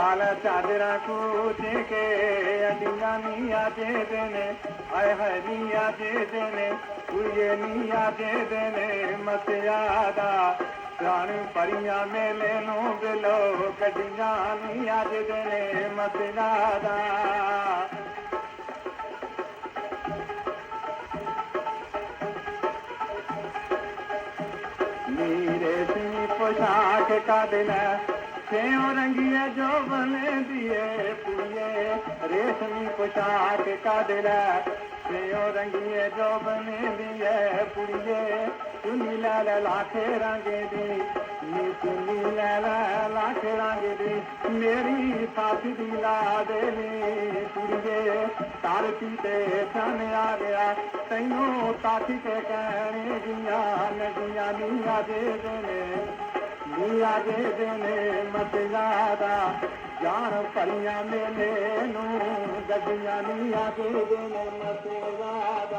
काला चादरा को देखे अदिया मिया दे देने आय हाय दे देने तुझे मिया दे देने मत यादा प्राण परिया मेले नो बिलो कडिया मिया दे देने मत यादा नीरे सी पोशाक का दिन रंग जो बणी पूड़े रेशमी पशाक काॾे सो रंग जो बणी आहे पूड़े कुन लै ले लाखे रंग कु रंगी मेरी ता जी ला जे पूड़े तालकी ते सयूं ताकी टणियूं मत जादा जान पलियूंदियूं दुनिया मतादा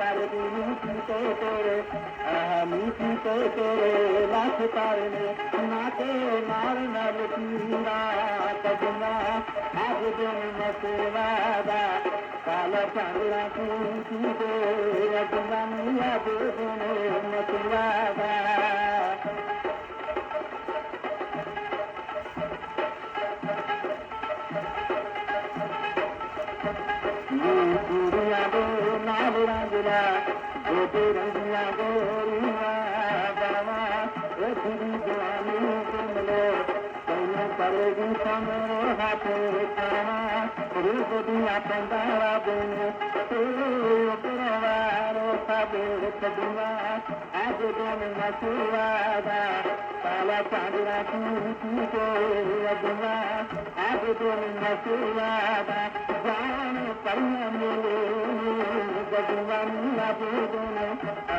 পারবে মুঠি তোরে আহা মুঠি তোরে লাখ পারবে নাকে মার না লুকিরা কবনা আগদন মসুরাদা কালা চালা কুন্তি দে আগনা মিয়া দেবনে குதிரா குதிரா கோரியா பரமா எதிரி ஜானி கமலோ கண்ண பரகு சமரோ ஹாத்து பரமா ரூபதி அப்பந்தாரா புனு தூ பிரவா आज तव्हां न सवाला आज तव्हां न सवाण पर